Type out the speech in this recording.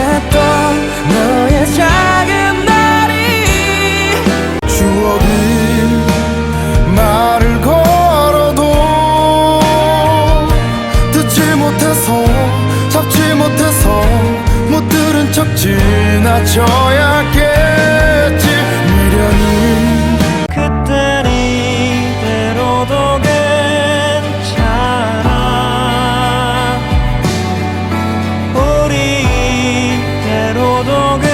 원했던 너의 작은 날이 추억이 말을 걸어도 듣지 못해서 잡지 못해서 못 들은 척 지나쳐야 할게. ほどが